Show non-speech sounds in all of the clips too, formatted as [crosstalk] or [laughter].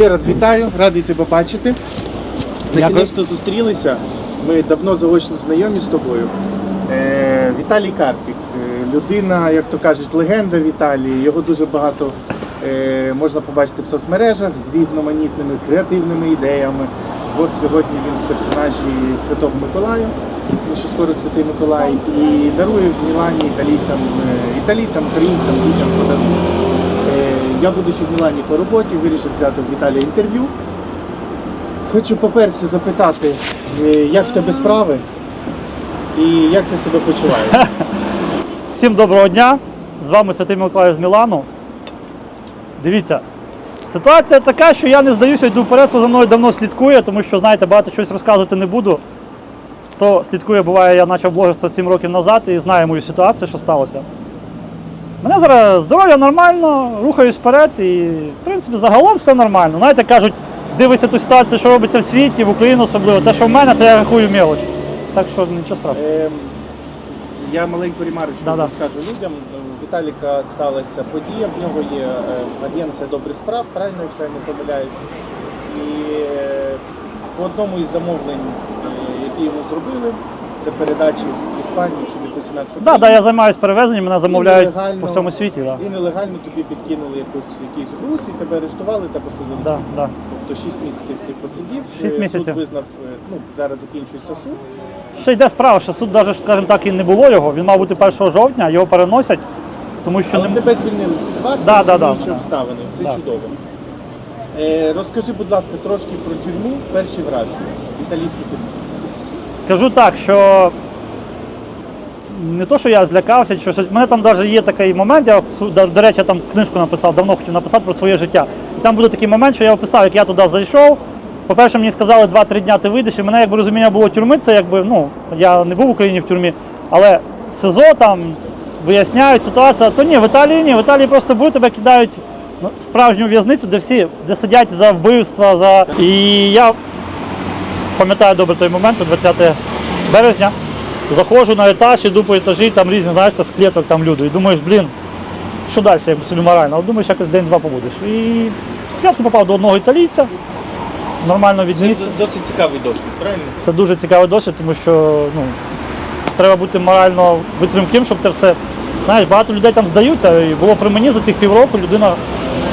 Ще раз вітаю, радий тебе бачити. Накінець-то зустрілися. Ми давно заочно знайомі з тобою. Е, Віталій Карпік, е, людина, як то кажуть, легенда в Італії. Його дуже багато е, можна побачити в соцмережах з різноманітними креативними ідеями. От сьогодні він в персонажі Святого Миколая, тому що скоро Святий Миколай, і дарує в Мілані італійцям, е, італійцям, українцям, людям подарунки. Я, будучи в Мілані по роботі, вирішив взяти в Віталія інтерв'ю. Хочу, по-перше, запитати, е, як в тебе справи і як ти себе почуваєш? [laughs] Всім доброго дня! З вами Святий Миколай з Мілану. Дивіться, ситуація така, що я не здаюся, йду вперед, хто за мною давно слідкує, тому що, знаєте, багато щось розказувати не буду. Хто слідкує, буває, я почав блогерство 7 років назад і знає мою ситуацію, що сталося. Мене зараз здоров'я нормально, рухаюсь вперед і, в принципі, загалом все нормально. Знаєте, кажуть, дивися ту ситуацію, що робиться в світі, в Україні особливо. Те, що в мене, це я рахую мелоч. Так що нічого страшного. Ем, Я маленьку ремарочку Да-да. скажу людям. У Віталіка сталася подія, в нього є е, агенція добрих справ, правильно, якщо я не помиляюсь. І е, по одному із замовлень, е, які йому зробили, це передачі Іспанію, щоб якусь інакшу Так, да, да, я займаюся перевезенням, мене замовляють по всьому світі. Да. І нелегально тобі підкинули якусь, якийсь груз, і тебе арештували та посадили. Да, да. Тобто 6 місяців ти посидів. Шість е, місяців. Суд визнав, е, ну зараз закінчується суд. Ще йде справа, що суд навіть, скажімо так, і не було його. Він мав бути 1 жовтня, його переносять, тому що Але не тебе звільнили з під варти, Да, да, да. розуміючи обставини. Це Да. чудово. Е, розкажи, будь ласка, трошки про тюрму, перші враження. Італійську тюрму. скажу так, що не то, що я злякався, чи щось. У мене там навіть є такий момент, я до, речі, там книжку написав, давно хотів написати про своє життя. І там буде такий момент, що я описав, як я туди зайшов. По-перше, мені сказали 2-3 дня ти вийдеш, і мене якби розуміння було тюрми, це якби, ну, я не був в Україні в тюрмі, але СИЗО там виясняють ситуацію, то ні, в Італії ні, в Італії просто беруть, тебе кидають в справжню в'язницю, де всі, де сидять за вбивства, за. І я пам'ятаю добре той момент, це 20 березня. Заходжу на етаж, іду по етажі, там різні, знаєш, та з клеток там люди. І думаєш, блін, що далі, якби собі морально, але думаєш, якось день-два побудеш. І спочатку попав до одного італійця, нормально відніс. Це досить цікавий досвід, правильно? Це дуже цікавий досвід, тому що ну, треба бути морально витримким, щоб це все. Знаєш, багато людей там здаються. І було при мені за цих півроку людина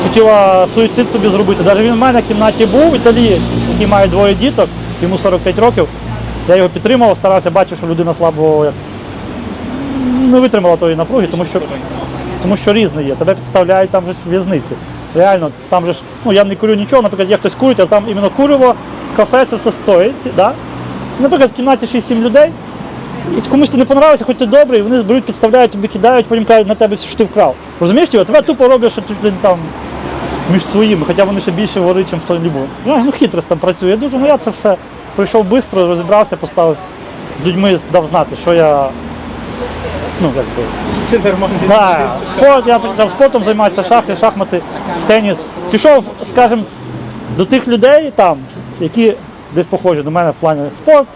хотіла суїцид собі зробити. Навіть він в мене в кімнаті був, італієць, який має двоє діток, йому 45 років. Я його підтримував, старався, бачив, що людина слабо не витримала тої напруги, тому що, тому що різне є. Тебе підставляють там же ж в'язниці. Реально, там же ж, ну я не курю нічого, наприклад, є хтось курить, а там іменно куриво, кафе, це все стоїть. Да? Наприклад, в кімнаті 6-7 людей, і комусь ти не понравився, хоч ти добрий, вони беруть, підставляють, тобі кидають, потім кажуть на тебе, що ти вкрав. Розумієш, Тіва? тебе тупо роблять, що ти там між своїми, хоча вони ще більше ворить, ніж хто-небудь. Ну хитрость там працює дуже, ну я це все прийшов швидко, розібрався, поставив з людьми, дав знати, що я. Ну, якби. Що ти нормальний Да, спорт, я почав спортом займатися, шахи, шахмати, теніс. Пішов, скажімо, до тих людей там, які десь похожі до мене в плані спорт,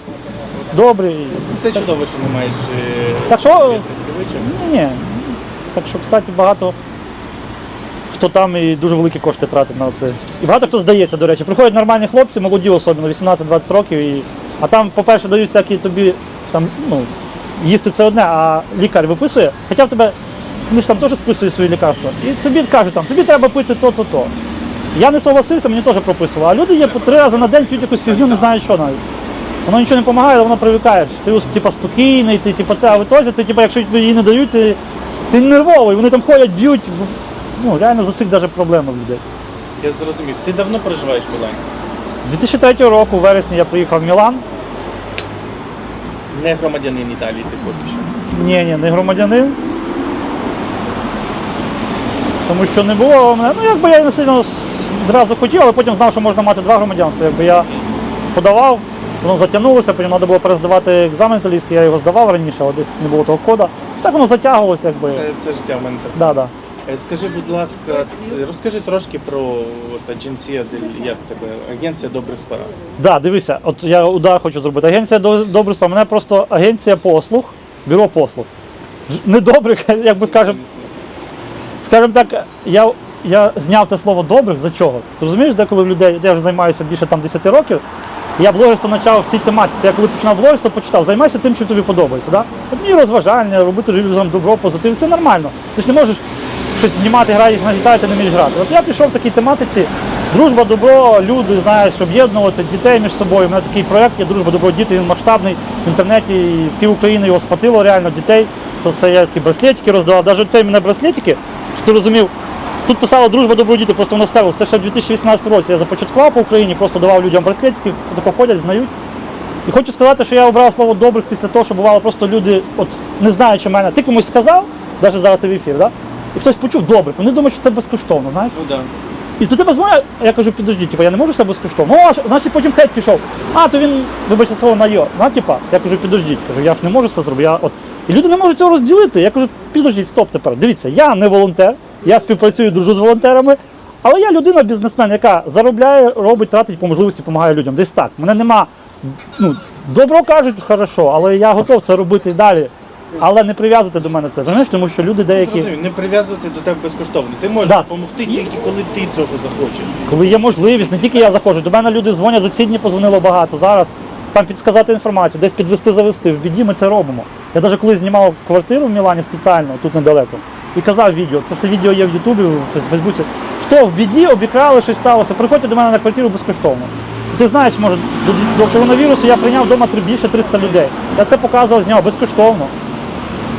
добрий. Це чудово, що не маєш е, Так що, привичок. ні. Так що, кстати, багато хто там і дуже великі кошти тратить на це. І багато хто здається, до речі. Приходять нормальні хлопці, молоді особливо, 18-20 років. І... А там, по-перше, дають всякі тобі там, ну, їсти це одне, а лікар виписує, хоча в тебе вони ж там теж списують свої лікарства. І тобі кажуть, там, тобі треба пити то, то. Я не согласився, мені теж прописували. А люди є по три рази на день п'ють якусь фігню, не знають, що навіть. Воно нічого не допомагає, але воно привикаєш. Ти типа, спокійний, ти типа, це, а в ітозі, ти, типа, якщо її не дають, ти, ти нервовий, вони там ходять, б'ють. Ну, реально за цих навіть проблеми в людей. Я зрозумів. Ти давно проживаєш в Мілані? З 2003 року, в вересні, я приїхав в Мілан. Не громадянин Італії ти поки що. Ні, ні, не громадянин. Тому що не було мене. Ну, якби я не сильно зразу хотів, але потім знав, що можна мати два громадянства. Якби я подавав, воно затягнулося, потім треба було перездавати екзамен італійський, я його здавав раніше, але десь не було того кода. Так воно затягувалося, якби. Це, це життя в мене так само. да. Е, Скажи, будь ласка, розкажи трошки про от, агенція, як тебе, агенція добрих справ. Да, дивися, от я удар хочу зробити. Агенція до- добрих справ. Мене просто агенція послуг, бюро послуг. Недобрих, [laughs] як би кажемо. Скажімо так, я я зняв те слово добрих за чого? Ти розумієш, деколи в людей, я вже займаюся більше там 10 років, я блогерство почав в цій тематиці. Я коли починав блогерство, почитав, займайся тим, що тобі подобається. Да? От мені розважання, робити людям добро, позитив, це нормально. Ти ж не можеш щось знімати, граєш на гітарі, ти не вмієш грати. От я пішов в такій тематиці. Дружба, добро, люди, знаєш, об'єднувати дітей між собою. У мене такий проєкт є дружба, добро, діти, він масштабний в інтернеті, і пів України його схватило реально дітей. Це все я такі браслетики роздавав. Навіть цей мене браслетики, щоб ти розумів, тут писала дружба, добро, діти, просто воно ставилось. Це ще в 2018 році я започаткував по Україні, просто давав людям браслетики, тако ходять, знають. І хочу сказати, що я обрав слово добрих після того, що бувало просто люди, от не знаючи мене, ти комусь сказав, навіть зараз ти в ефір, да? І хтось почув добрих. Вони думають, що це безкоштовно, знаєш? Ну да. І до тебе дзвонять, а я кажу, підожди, типу, я не можу все безкоштовно. О, а що- значить потім хейт пішов. А, то він, вибачте слово найо. На, типа, я кажу, підождіть, кажу, я ж не можу це зробити. Я, от. І люди не можуть цього розділити. Я кажу, підождіть, стоп тепер. Дивіться, я не волонтер, я співпрацюю, дружу з волонтерами. Але я людина, бізнесмен, яка заробляє, робить, тратить по можливості, допомагає людям. Десь так. Мене нема. Ну, добро кажуть, хорошо, але я готов це робити і далі. Але не прив'язувати до мене це. Розумієш, тому що люди деякі. Зрозумів, не прив'язувати до тебе безкоштовно. Ти можеш Да. допомогти тільки коли ти цього захочеш. Коли є можливість, не тільки я заходжу, до мене люди дзвонять, за ці дні позвонило багато. Зараз там підсказати інформацію, десь підвести, завести. В біді ми це робимо. Я навіть коли знімав квартиру в Мілані спеціально, тут недалеко, і казав відео, це все відео є в Ютубі, в Фейсбуці. Хто в біді обікрали, щось сталося, приходьте до мене на квартиру безкоштовно. Ти знаєш, може, до, до коронавірусу я прийняв вдома три- більше 300 людей. Я це показував, зняв безкоштовно.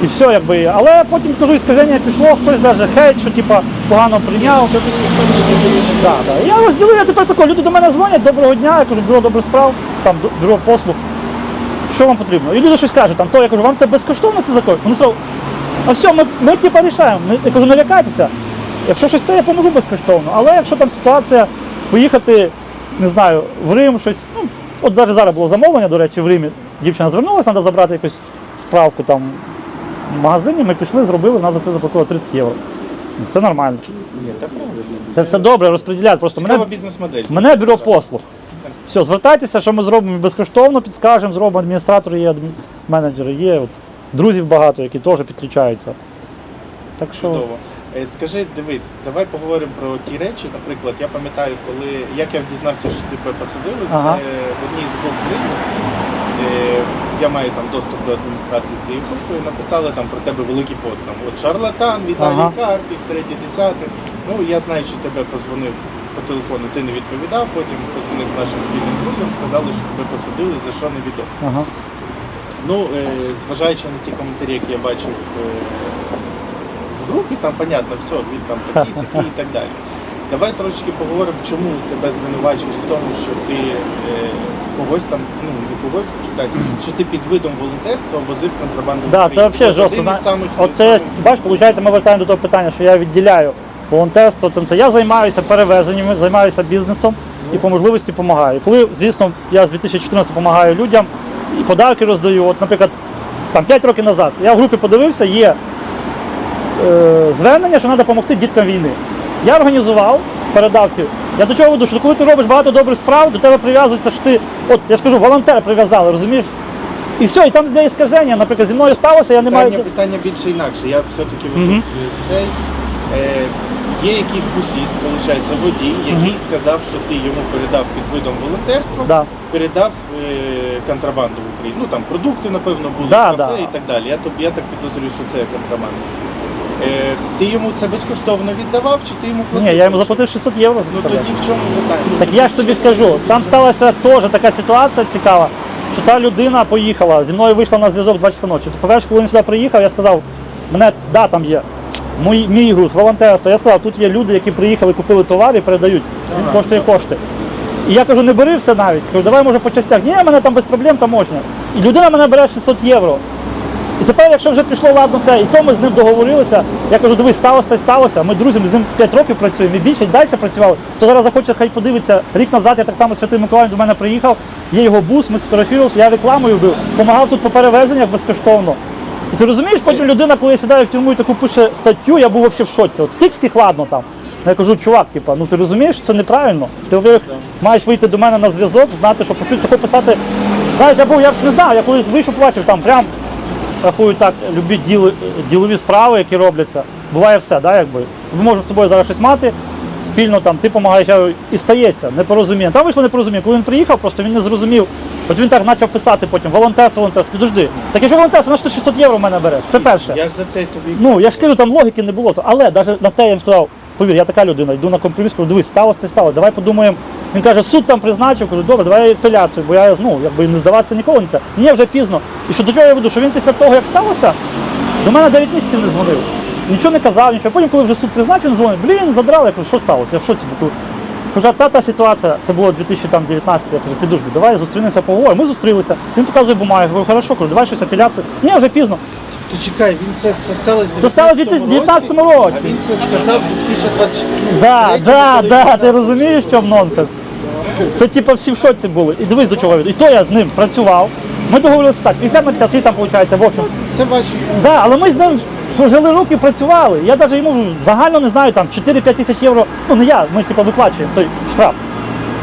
І все, якби. Але потім кажу, іскаження пішло, хтось навіть хейт, що типа погано прийняв. Все. Да, да. Я розділив, я тепер тако, люди до мене дзвонять, доброго дня, я кажу, бюро добрих справ, там бюро послуг. Що вам потрібно? І люди щось кажуть, там, то я кажу, вам це безкоштовно це закон? Вони сказали, а все, ми, ми типа рішаємо. Я кажу, не лякайтеся. Якщо щось це, я поможу безкоштовно. Але якщо там ситуація, поїхати, не знаю, в Рим, щось. Ну, от зараз зараз було замовлення, до речі, в Римі. Дівчина звернулася, треба забрати якусь справку там в магазині. Ми пішли, зробили, нас за це заплатили 30 євро. Це нормально. Ні, так правильно. Це все добре, розподіляють. Просто Цікава мене, бізнес-модель. мене бюро послуг. Все, звертайтеся, що ми зробимо безкоштовно, підскажемо, зробимо. Адміністратори є, адмін- менеджери є. От, друзів багато, які теж підключаються. Так що Чудово. Е, Скажи, дивись, давай поговоримо про ті речі. Наприклад, я пам'ятаю, коли як я дізнався, що тебе посадили, Ага. це в одній з груп Риму. Е, Я маю там доступ до адміністрації цієї групи. Написали там про тебе великий пост. Там от шарлатан, Віталій Ага. Карпік, третє, десяте. Ну я знаю, що тебе позвонив по телефону, ти не відповідав. Потім позвонив нашим спільним друзям, сказали, що тебе посадили, за що невідомо. ага. Ну, е, зважаючи на ті коментарі, які я бачив е, в групі, там понятно, все, він там такий сякий і так далі. Давай трошечки поговоримо, чому тебе звинувачують в тому, що ти е, когось там, ну не когось, чекай, що ти під видом волонтерства возив контрабанду. Да, це взагалі жорстко. Самих, Оце, бачиш, виходить, ми вертаємо до того питання, що я відділяю волонтерство. Цим це я займаюся перевезеннями, займаюся бізнесом і по можливості допомагаю. Коли, звісно, я з 2014 допомагаю людям і подарки роздаю. От, наприклад, там 5 років назад я в групі подивився, є е, звернення, що треба допомогти діткам війни. Я організував, передав ті. Я до чого веду, що коли ти робиш багато добрих справ, до тебе прив'язується, що ти, от я ж кажу, волонтери прив'язали, розумієш? І все, і там де іскаження, наприклад, зі мною сталося, я не маю. питання, питання більше інакше. Я все-таки Мгм. веду цей. Е, є якийсь бусіст, виходить, водій, який сказав, що ти йому передав під видом волонтерства. Да. передав е, контрабанду в Україну. Ну там продукти, напевно, були Да, кафе да. і так далі. Я, тоб- я так підозрюю, що це контрабанда. Е, ти йому це безкоштовно віддавав, чи ти йому платив? Ні, я йому заплатив 600 євро. Ну тоді в чому питання? Так я ж тобі скажу, там сталася теж така ситуація цікава, що та людина поїхала, зі мною вийшла на зв'язок 2 часа ночі. Ти пам'ятаєш, коли він сюди приїхав, я сказав, мене, да, там є. Мій, мій груз, волонтерство. Я сказав, тут є люди, які приїхали, купили товар і передають. Він коштує кошти. І я кажу, не бери все навіть. Кажу, давай може по частях. Ні, мене там без проблем таможня. І людина мене бере 600 євро. І тепер, якщо вже пішло ладно те, і то ми з ним договорилися. Я кажу, дивись, сталося та сталося. Ми друзі, ми з ним 5 років працюємо і більше і далі працювали. Хто зараз захоче, хай подивиться. Рік назад я так само Святий Миколай до мене приїхав, є його бус, ми сфотографувалися, я рекламою був, допомагав тут по перевезеннях безкоштовно. І ти розумієш, потім людина, коли сідає в тюрму і таку пише статтю, я був взагалі в шоці. От з всіх ладно там. Я кажу, чувак, типа, ну ти розумієш, що це неправильно. Ти во-первых, маєш вийти до мене на зв'язок, знати, що почути таке писати. Знаєш, я був, я б не знав, я колись вийшов, побачив там прям рахую так, любі діли, ділові справи, які робляться. буває все, да, якби. Ми можемо з тобою зараз щось мати, спільно там, ти допомагаєш, і стається непорозуміння. Там вийшло непорозуміння. Коли він приїхав, просто він не зрозумів. От він так почав писати потім, волонтерство, волонтерство, підожди. Так якщо волонтерство, ти 600 євро в мене береш? Це перше. Я ж за це тобі Ну, я ж кажу, там логіки не було. Але навіть на те я їм сказав, повір, я така людина, йду на компроміс, кажу, дивись, сталося, не сталося, давай подумаємо. Він каже, суд там призначив, кажу, добре, давай апеляцію, бо я ну, якби не здаватися ніколи не це. Ні, вже пізно. І що до чого я веду, що він після того, як сталося, до мене 9 місяців не дзвонив. Нічого не казав, нічого. Потім, коли вже суд призначив, він дзвонить, блін, задрали, я кажу, що сталося? Я в шоці був. Кажу, та та ситуація, це було 2019, я кажу, підожди, давай зустрінемося, поговоримо. Ми зустрілися. Він показує бумаги, я говорю, хорошо, кажу, давай щось апеляцію. Ні, вже пізно. То чекай, він це, це сталося в Це сталося в 2019 році. А він це сказав в 2024 Да, да, да, ти розумієш, в нонсенс? Це типу всі в шоці були. І дивись до чого я. І то я з ним працював. Ми договорилися так, 50 на 50, всі там виходить в общем. Це ваші Да, але ми з ним прожили роки, працювали. Я навіть йому загально не знаю, там 4-5 тисяч євро. Ну не я, ми типу виплачуємо той штраф.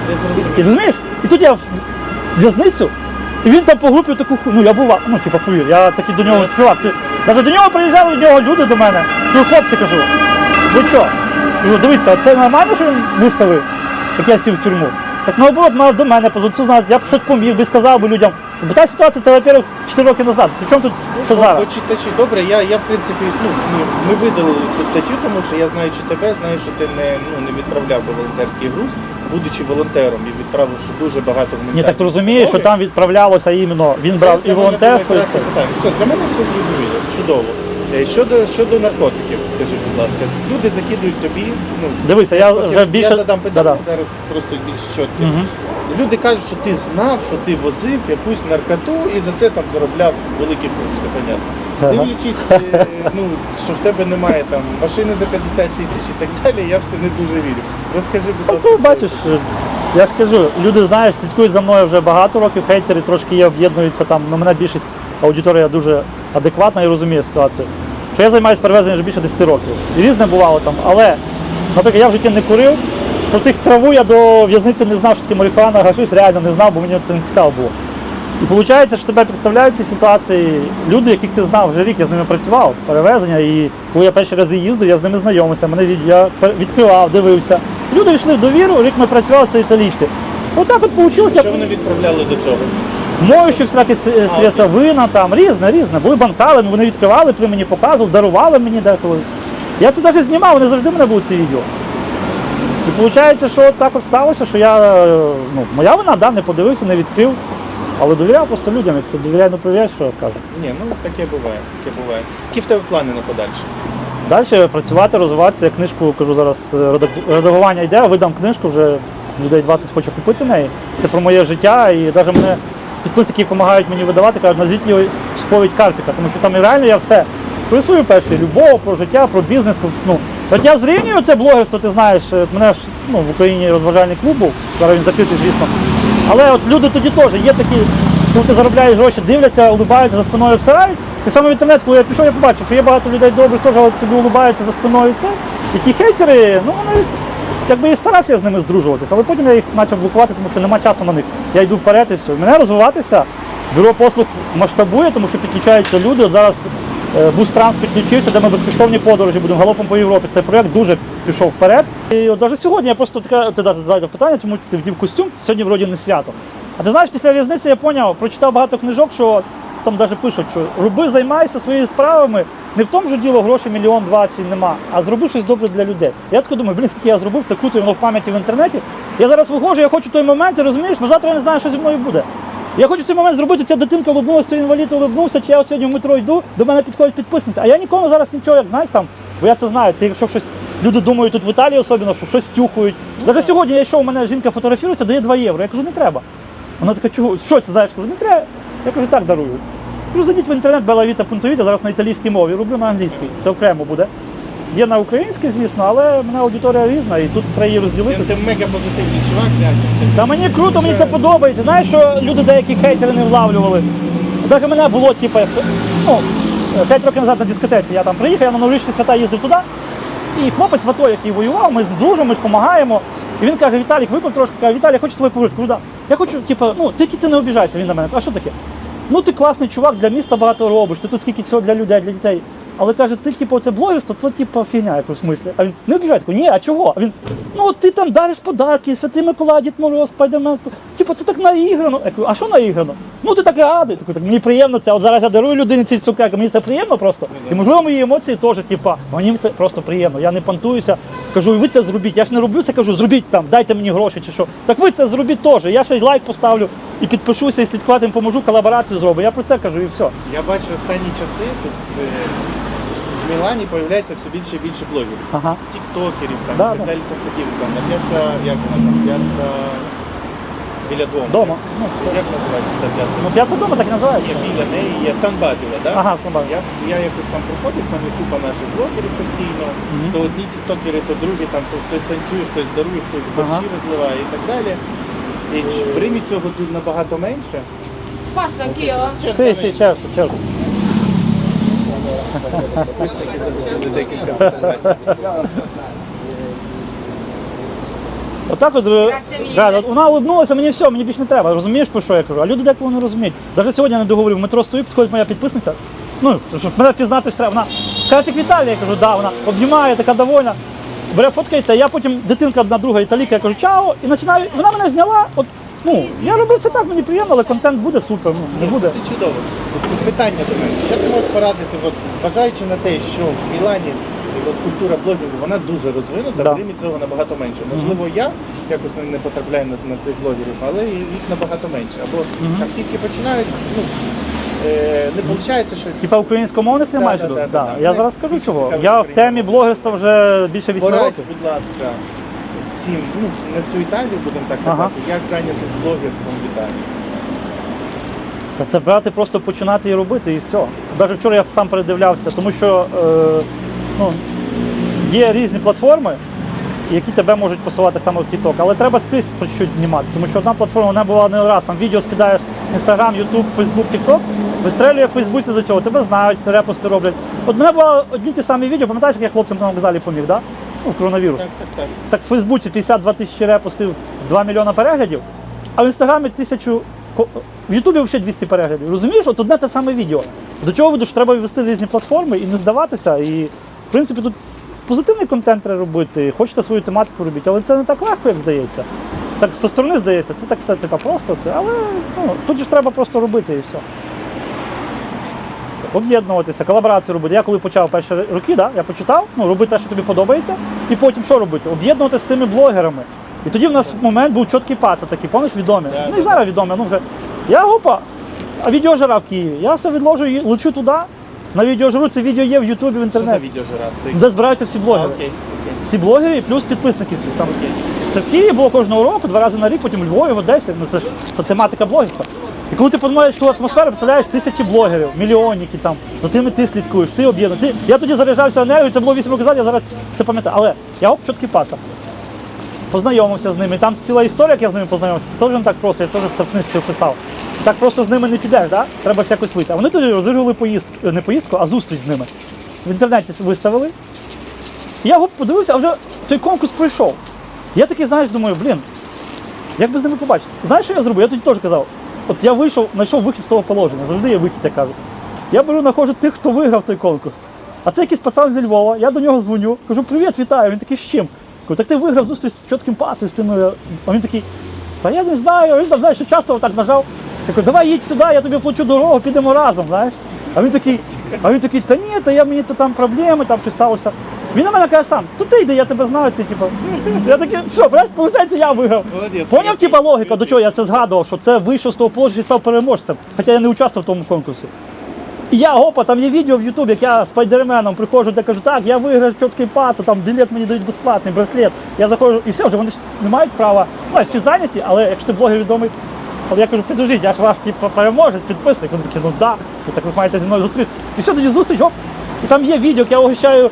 зрозуміли. І розумієш? І тут я в в'язницю, і він там по таку ху- ну я був, ну типу, повір, я такий до нього, відкривав. ти навіть до нього приїжджали від нього люди до мене. Ну, хлопці кажу, ви що? Кажу, дивіться, це нормально, що він виставив, як я сів в тюрму. Так наоборот, мав до мене позицію знати, я б щось поміг, би сказав би людям. Бо та ситуація це, во-первых, 4 роки назад. Причому тут що Бо- зараз? Бо читачі, добре, я, я в принципі, ну, ми, ми видалили цю статтю, тому що я знаючи тебе, знаю, що ти не, ну, не відправляв би волонтерський груз, будучи волонтером і відправивши дуже багато Ні, гуманітарних так ти розумієш, що допомоги. там відправлялося іменно, він Це брав для і мене волонтерство, і питання. Все, для мене все зрозуміло, чудово. Е, Щодо, щодо наркотиків, скажи, будь ласка, люди закидують тобі. Ну, Дивися, я вже більше- Я задам питання Да-да. зараз просто більш чітко. Мгм. Люди кажуть, що ти знав, що ти возив якусь наркоту і за це там заробляв великі кошти, понятно. Ага. Дивлячись, е, ну, що в тебе немає там машини за 50 тисяч і так далі, я в це не дуже вірю. Розкажи, будь Ну, ласка. ти бачиш, е, я ж кажу, люди знаєш, слідкують за мною вже багато років, хейтери трошки є, об'єднуються там. Ну, мене більшість аудиторія дуже адекватна і розуміє ситуацію. Що я займаюся перевезенням вже більше 10 років. І різне бувало там, але, наприклад, я в житті не курив. Про тих траву я до в'язниці не знав, що таке марихуана, гашиш, реально не знав, бо мені це не цікаво було. І виходить, що тебе представляють ці ситуації люди, яких ти знав вже рік, я з ними працював, перевезення. І коли я перші рази їздив, я з ними знайомився, мене від- я відкривав, дивився. Люди йшли в довіру, рік ми працювали, це італійці. Отак от вийшло. Що вони відправляли до цього? Моючі всякі е, средства, вина там, різне, різне. Були банкали, вони відкривали при мені, показували, дарували мені деколи. Я це навіть знімав, вони завжди в мене були ці відео. І виходить, що так от сталося, що я, е, ну, моя вина, да, не подивився, не відкрив, але довіряв просто людям, як це довіряй, не провіряєш, що я скажу. Ні, ну таке буває, таке буває. Які в тебе плани на подальше? Далі працювати, розвиватися. Я книжку кажу зараз е, редагування йде, видам книжку, вже людей 20 хочу купити неї. Це про моє життя. І навіть мене підписники допомагають мені видавати, кажуть, назвіть його сповідь Карпіка, тому що там реально я все про свою першу любов, про життя, про бізнес. Про, ну, от я зрівнюю це блогерство, ти знаєш, е, мене ж ну, в Україні розважальний клуб був, зараз він закритий, звісно. Але от люди тоді теж є такі, коли ти заробляєш гроші, дивляться, улибаються за спиною обсирають. Так само в інтернет, коли я пішов, я побачив, що є багато людей добрих, теж але тобі улибаються за спиною це. І ті хейтери, ну вони якби і старався з ними здружуватися, але потім я їх почав блокувати, тому що нема часу на них. Я йду вперед і все. Мене розвиватися, бюро послуг масштабує, тому що підключаються люди. От зараз е, Бустранс підключився, де ми безкоштовні подорожі будемо галопом по Європі. Цей проєкт дуже пішов вперед. І от навіть сьогодні я просто така, ти задав питання, чому ти вдів костюм, сьогодні вроді не свято. А ти знаєш, після в'язниці я зрозумів, прочитав багато книжок, що там навіть пишуть, що роби, займайся своїми справами. Не в тому ж діло гроші мільйон два чи нема, а зроби щось добре для людей. Я тако думаю, блін, скільки я зробив, це круто, воно в пам'яті в інтернеті. Я зараз виходжу, я хочу той момент, і розумієш, бо завтра я не знаю, що зі мною буде. Я хочу в цей момент зробити, ця дитинка улыбнулася, цей інвалід улыбнувся, чи я сьогодні в метро йду, до мене підходить підписниця. А я нікому зараз нічого, як знаєш там, бо я це знаю. Ти якщо щось. Люди думають тут в Італії особливо, що щось тюхають. Навіть сьогодні я йшов, у мене жінка фотографірується, дає 2 євро. Я кажу, не треба. Вона така, чого, що це знаєш? Кажу, не треба. Я кажу, так дарую. Кажу, зайдіть в інтернет белавіта.віта, зараз на італійській мові, роблю на англійській. Це окремо буде. Є на українській, звісно, але в мене аудиторія різна, і тут треба її розділити. Ти, мега позитивний чувак, дякую. Та мені круто, мені це подобається. Знаєш, що люди деякі хейтери не влавлювали. Навіть мене було, типу, ну, 5 років назад на дискотеці. Я там приїхав, я на новорічні свята їздив туди. І хлопець в АТО, який воював, ми з дружимо, ми ж допомагаємо. І він каже, Віталік, випив трошки, каже, Віталій, я хочу повернути. Кажу. Я хочу, типу, ну, тільки ти не обіжайся, він на мене. А що таке? Ну ти класний чувак, для міста багато робиш, ти тут скільки всього для людей, для дітей. Але каже, ти типу, це блогерство, це типу фігня якусь в смислі. А він не обіжай, ні, а чого? А він, ну ти там дариш подарки, Святий Миколай, Дід Мороз, Спайдермен. Типу, це так наіграно. Я кажу, а що наіграно? Ну ти так радий. Такий, так мені приємно це. От зараз я дарую людині ці цукерки, мені це приємно просто. І можливо мої емоції теж, типу, мені це просто приємно. Я не понтуюся. Кажу, і ви це зробіть. Я ж не роблю це, кажу, зробіть там, дайте мені гроші чи що. Так ви це зробіть теж. Я щось лайк поставлю і підпишуся, і слідкувати поможу, колаборацію зроблю. Я про це кажу і все. Я бачу останні часи тут е, в Мілані з'являється все більше і більше блогерів. Ага. Тіктокерів там Да, і так далі, тому подібне. Там п'яця, як вона там, п'яця біля дому. Дома. Ну, Як називається ця п'яця? ну п'яця дома так і називається. Є біля неї, є Сан-Бабіла, так? Ага, собака. Я, я якось там проходив, там є купа наших блогерів постійно. Мгм. То одні тіктокери, то другі, там то хтось танцює, хтось дарує, хтось борщі Ага. розливає і так далі. І ч- в Римі цього тут набагато менше. Passo anch'io? Sì, sì, certo, certo. Декілька фотографій. Отак от, mille. да, от вона улыбнулася, мені все, мені більше не треба. Розумієш, про що я кажу? А люди деколи не розуміють. Навіть сьогодні я не договорив, в метро стою, підходить моя підписниця. Ну, щоб мене впізнати ж треба. Вона каже, «Ти Віталій, я кажу, да, вона обнімає, така довольна. Бере фоткається, я потім дитинка одна друга італійка, я кажу, чао, і починаю. Вона мене зняла. От, ну, я робив це так, мені приємно, але контент буде супер. Ну, не Ні, буде. Це, це чудово. Тут питання до мене. Що ти можеш порадити, от, зважаючи на те, що в Мілані от, культура блогерів вона дуже розвинута, Да. в Римі цього набагато менше. Можливо, я якось не- не потрапляю на, на цих блогерів, але і їх набагато менше. Або там тільки починають, ну, е, не виходить щось. Типа українськомовних ти Да, маєш? да, да, Да. да. Я Мене зараз скажу більше чого. цікавить Я в українська. темі блогерства вже більше 8 Порадьте, років. будь ласка, всім, ну, не всю Італію будемо так Ага. казати, як зайнятися блогерством в Італії. Та це брати, просто починати і робити, і все. Навіть вчора я сам передивлявся, тому що е, ну, є різні платформи, які тебе можуть посилати так само в TikTok, але треба скрізь щось знімати, тому що одна платформа вона була не раз, там відео скидаєш Instagram, YouTube, Facebook, TikTok, вистрелює в Фейсбуці за цього, тебе знають, репости роблять. От мене було одні ті самі відео, пам'ятаєш, як я хлопцям на вокзалі поміг, да? Ну, коронавірус. Так, так, так. Так в Фейсбуці 52 тисячі репостів, 2 мільйона переглядів, а в інстаграмі тисячу. В Ютубі взагалі 200 переглядів. Розумієш, от одне те саме відео. До чого веду, що треба ввести різні платформи і не здаватися. І в принципі тут позитивний контент треба робити, хочете свою тематику робити, але це не так легко, як здається. Так зі сторони здається, це так все типа просто це, але ну, тут ж треба просто робити і все. Об'єднуватися, колаборації робити. Я коли почав перші роки, да, я почитав, ну, робити те, що тобі подобається, і потім що робити? Об'єднуватися з тими блогерами. І тоді в нас момент був чіткий пац, такий, пам'ятаєш, відомі. Ну і зараз відомі. Ну, вже. Я опа, а відеожара в Києві. Я все відложу лечу туди. На відеожару це відео є в Ютубі, в інтернеті, відеожира? Це де збираються всі А, блогери. окей, окей. Всі блогери і плюс підписники всі. Там. Окей. Це в Києві було кожного року, два рази на рік, потім у Львові, в Одесі. Ну це ж це тематика блогерства. І коли ти подумаєш цю атмосферу, представляєш тисячі блогерів, мільйонники там, за тими ти слідкуєш, ти об'єднаний. Ти... Я тоді заряджався енергією, це було 8 років назад, я зараз це пам'ятаю. Але я оп, чіткий паса. Познайомився з ними. Там ціла історія, як я з ними познайомився. Це теж не так просто, я теж це в книжці описав. Так просто з ними не підеш, да? треба якось вийти. А вони тоді розігрували поїздку, не поїздку, а зустріч з ними. В інтернеті виставили. І Я подивився, а вже той конкурс пройшов. Я такий, знаєш, думаю, блін, як би з ними побачити? Знаєш, що я зробив? Я тоді теж казав. От я вийшов, знайшов вихід з того положення. Завжди є вихід, я кажу. Я беру, знаходжу тих, хто виграв той конкурс. А це якийсь пацан зі Львова, я до нього дзвоню, кажу, привіт, вітаю. Він такий з чим? Кажу, так ти виграв зустріч з чітким пасом, з тими. А він такий, та я не знаю, він там, знаєш, часто отак нажав. Я кажу, давай їдь сюди, я тобі плачу дорогу, підемо разом, знаєш. А він такий, а він такий, та ні, та я мені то там проблеми, там щось сталося. Він на мене каже сам, то ти йди, я тебе знаю, ти типу. Я такий, що, бачиш, виходить, я виграв. Молодець. Поняв, типа логіка, до чого я це згадував, що це вийшов з того положення і став переможцем, хоча я не участвував в тому конкурсі. І я опа, там є відео в Ютубі, як я спайдерменом приходжу, де кажу, так, я виграв чіткий пац, там білет мені дають безплатний, браслет. Я заходжу, і все, вже вони ж не мають права. Ну, всі зайняті, але якщо ти блогер відомий, але я кажу, підождіть, я ж ваш типу, переможець, підписник. Вони такі, ну да, так ви маєте зі мною зустрітися. І все, тоді зустріч, оп. І там є відео, як я угощаю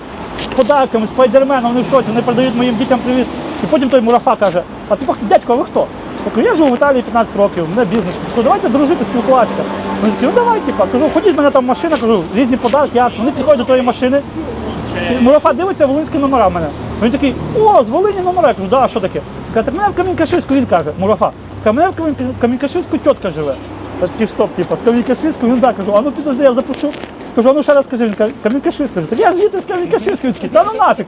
подарками, спайдерменом, вони в шоці, вони передають моїм дітям привіт. І потім той мурафа каже, а ти дядько, а ви хто? Я кажу, я живу в Італії 15 років, у мене бізнес. Кажу, давайте дружити, спілкуватися. Вони такі, ну давай, типа, кажу, ходіть, в мене там машина, кажу, різні подарки, акції. Вони приходять до тої машини. Мурафа дивиться волинські номера в мене. Він такий, о, з Волині номера. Я кажу, да, що таке? Каже, так мене в Камінькаширську, він каже, Мурафа, каже, мене в Камінькаширську тітка живе. Я такий, стоп, типа, з Камінькаширську, він да, кажу, а ну підожди, я запишу. Кажу, а ну ще раз скажи, він каже, Камінкашир, скажу. Так я звідти з Камінкаширської, такий, та ну нафіг.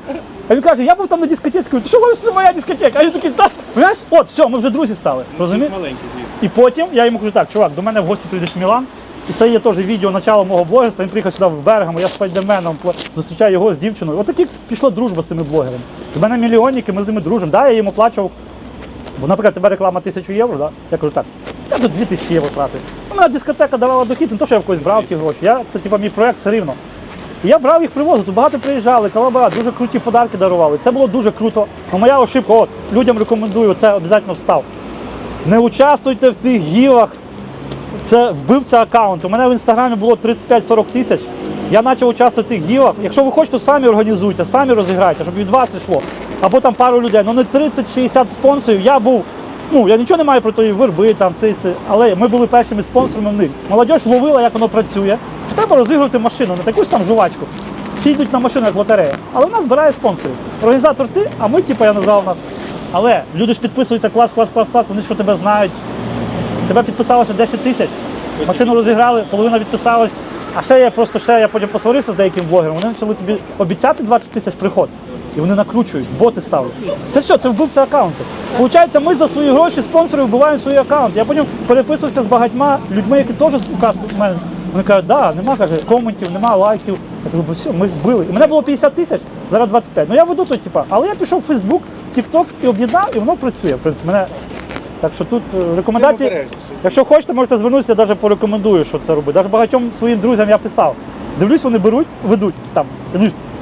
А він каже, я був там на дискотеці, кажу, ти що говориш, це моя дискотека? А він такий, та, знаєш, от, все, ми вже друзі стали. Розумієш? Маленький, звісно. І потім я йому кажу, так, чувак, до мене в гості прийдеш в Мілан. І це є теж відео начала мого блогерства. Він приїхав сюди в Бергамо, я з спайдерменом зустрічаю його з дівчиною. Отакі пішла дружба з тими блогерами. У мене мільйонники, ми з ними дружимо. Да, я їм оплачував. Бо, наприклад, тебе реклама 1000 євро, да? я кажу, так, я до 2000 євро платив. У мене дискотека давала дохід, не то, що я в когось брав ті гроші. Я, це типа мій проект все рівно. І я брав їх привозив, тут багато приїжджали, колабора, дуже круті подарки дарували. Це було дуже круто. Ну, моя ошибка, от, людям рекомендую, це обов'язково встав. Не участвуйте в тих гілах. Це вбивця аккаунту. У мене в інстаграмі було 35-40 тисяч. Я почав участвувати в тих гілах. Якщо ви хочете, самі організуйте, самі розіграйте, щоб від вас йшло. Або там пару людей. Ну не 30-60 спонсорів. Я був. Ну, я нічого не маю про тої верби, там це, це. Але ми були першими спонсорами в них. Молодь ловила, як воно працює. Треба розігрувати машину, не таку ж там жувачку. Всі йдуть на машину, як лотерея. Але вона збирає спонсорів. Організатор ти, а ми, типу, я назвав нас. Але люди ж підписуються клас, клас, клас, клас, вони що тебе знають. Тебе підписалося 10 тисяч. Машину розіграли, половина відписалась. А ще я просто ще я потім посварився з деяким блогером. Вони почали тобі обіцяти 20 тисяч приход. І вони накручують, боти ставлять. Це все, це вбивця аккаунту. Получається, ми за свої гроші спонсори вбиваємо свої аккаунти. Я потім переписувався з багатьма людьми, які теж участвують в мене. Вони кажуть, да, нема каже, коментів, нема лайків. Я кажу, «Бо все, ми вбили. І мене було 50 тисяч, зараз 25. Ну я веду то, типа. Але я пішов в Фейсбук, Тікток і об'єднав, і воно працює. В принципі, мене так що тут е, рекомендації. Якщо хочете, можете звернутися, я навіть порекомендую, що це робити. Навіть багатьом своїм друзям я писав. Дивлюсь, вони беруть, ведуть там.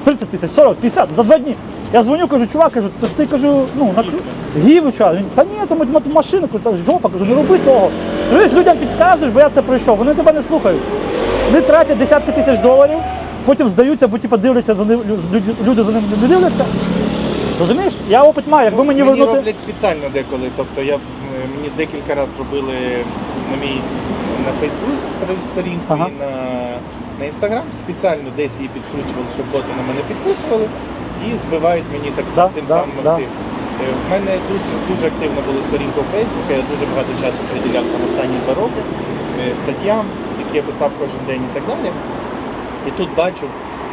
30 тисяч, 40, 50 за два дні. Я дзвоню, кажу, чувак, кажу, то ти кажу, ну на гіву чувак. Він, Та ні, там машину, кажу, жопа, кажу, не роби того. Дивись, людям підказуєш, бо я це пройшов. Вони тебе не слухають. Вони тратять десятки тисяч доларів, потім здаються, бо типу, дивляться ним, люди, за ними не дивляться. Розумієш? Я опит маю, якби мені Мені вернути. роблять спеціально деколи. Тобто я, мені декілька разів робили на мій на Фейсбук сторінку Ага. і на, на Інстаграм. Спеціально десь її підкручували, щоб боти на мене підписували і збивають мені так Да, само тим да, самим да. актив. Е, В мене дуже, дуже активна була сторінка у Фейсбуці, я дуже багато часу приділяв там останні два роки е, статтям, які я писав кожен день і так далі. І тут бачу,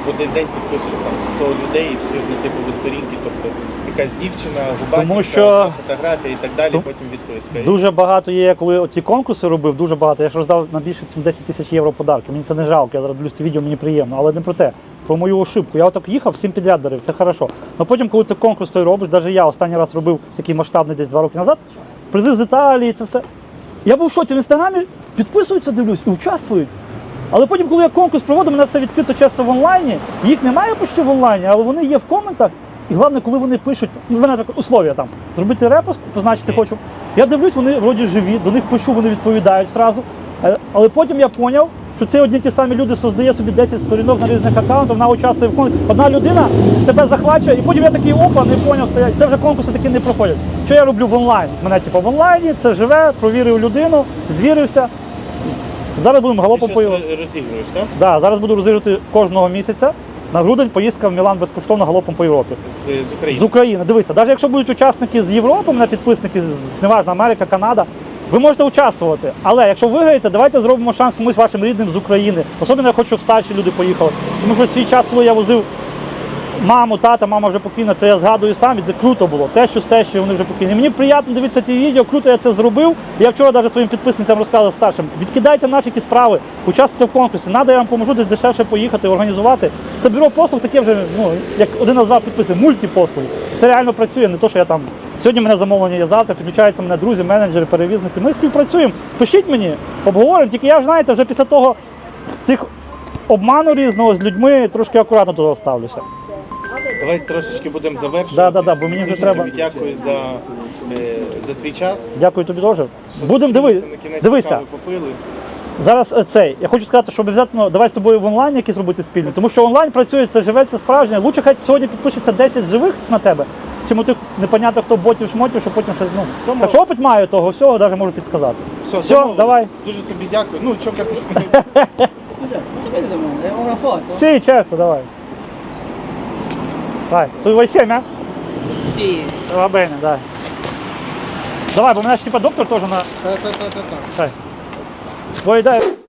в один день підписують там 100 людей і всі однотипові сторінки, тобто якась дівчина, Тому що- фотографія і так далі, Тум- потім відписка. Дуже багато є, коли ті конкурси робив, дуже багато. Я ж роздав на більше 10 тисяч євро подарки. Мені це не жалко, я зараз дивлюсь це відео, мені приємно. Але не про те, про мою ошибку. Я отак їхав, всім підряд дарив, це хорошо. Але потім, коли ти конкурс той робиш, навіть я останній раз робив такий масштабний десь два роки назад, призи з Італії, це все. Я був в шоці в інстаграмі, підписуються, дивлюсь і участвують. Але потім, коли я конкурс проводив, мене все відкрито часто в онлайні. Їх немає почти в онлайні, але вони є в коментах. І головне, коли вони пишуть, ну в мене так условия там, зробити репост, позначити хочу. Я дивлюсь, вони вроді живі, до них пишу, вони відповідають зразу. Е, Але потім я зрозумів, що це одні ті самі люди создає собі 10 сторінок на різних аккаунтах, вона участвує в конкурсі. Одна людина тебе захвачує, і потім я такий опа, не поняв, стоять. Це вже конкурси такі не проходять. Що я роблю в онлайн? Мене типу в онлайні, це живе, провірив людину, звірився. Зараз будемо галопом щось по розігруєш, так? Да, зараз буду розігрувати кожного місяця. На грудень поїздка в Мілан безкоштовно галопом по Європі. З, з України. З України. Дивися, навіть якщо будуть учасники з Європи, мене підписники з неважно, Америка, Канада, ви можете участвувати. Але якщо виграєте, давайте зробимо шанс комусь вашим рідним з України. Особливо я хочу, щоб старші люди поїхали. Тому що в свій час, коли я возив маму, тата, мама вже покійна, це я згадую сам, і це круто було. Те, що з те, що вони вже покійні. Мені приємно дивитися ті відео, круто я це зробив. Я вчора навіть своїм підписницям розказував старшим. Відкидайте нафіг і справи, участвуйте в конкурсі. Надо, я вам поможу десь дешевше поїхати, організувати. Це бюро послуг таке вже, ну, як один назвав підписи, мультипослуги. Це реально працює, не то, що я там. Сьогодні мене замовлення є завтра, підключаються мене друзі, менеджери, перевізники. Ми співпрацюємо. Пишіть мені, обговоримо. Тільки я ж знаєте, вже після того тих обману різного з людьми трошки акуратно до того ставлюся. Давай трошечки будемо завершувати. Да, да, да, бо мені вже Дуже треба. тобі дякую за, е, за твій час. Дякую тобі що Будемо диви... зустрілися, на кінець дивися. кави попили. Зараз е, цей. Я хочу сказати, що обов'язково давай з тобою в онлайн якісь робити спільно. Тому що онлайн працює, це живе, це справжнє. Лучше хай сьогодні підпишеться 10 живих на тебе, чим у тих непонятно хто ботів шмотів, що потім щось. Ну Тому- так що опит маю того всього, навіть можу підсказати. Все, Все, домовились. давай. Дуже тобі дякую. Ну, чокатись. Scusa, vedete domanda, è una foto? Sì, certo, давай. Vai, тут vuoi insieme? Sì. eh? Va да. Давай, бо мене ж типа доктор теж на. Та-та-та-та-та. Дай.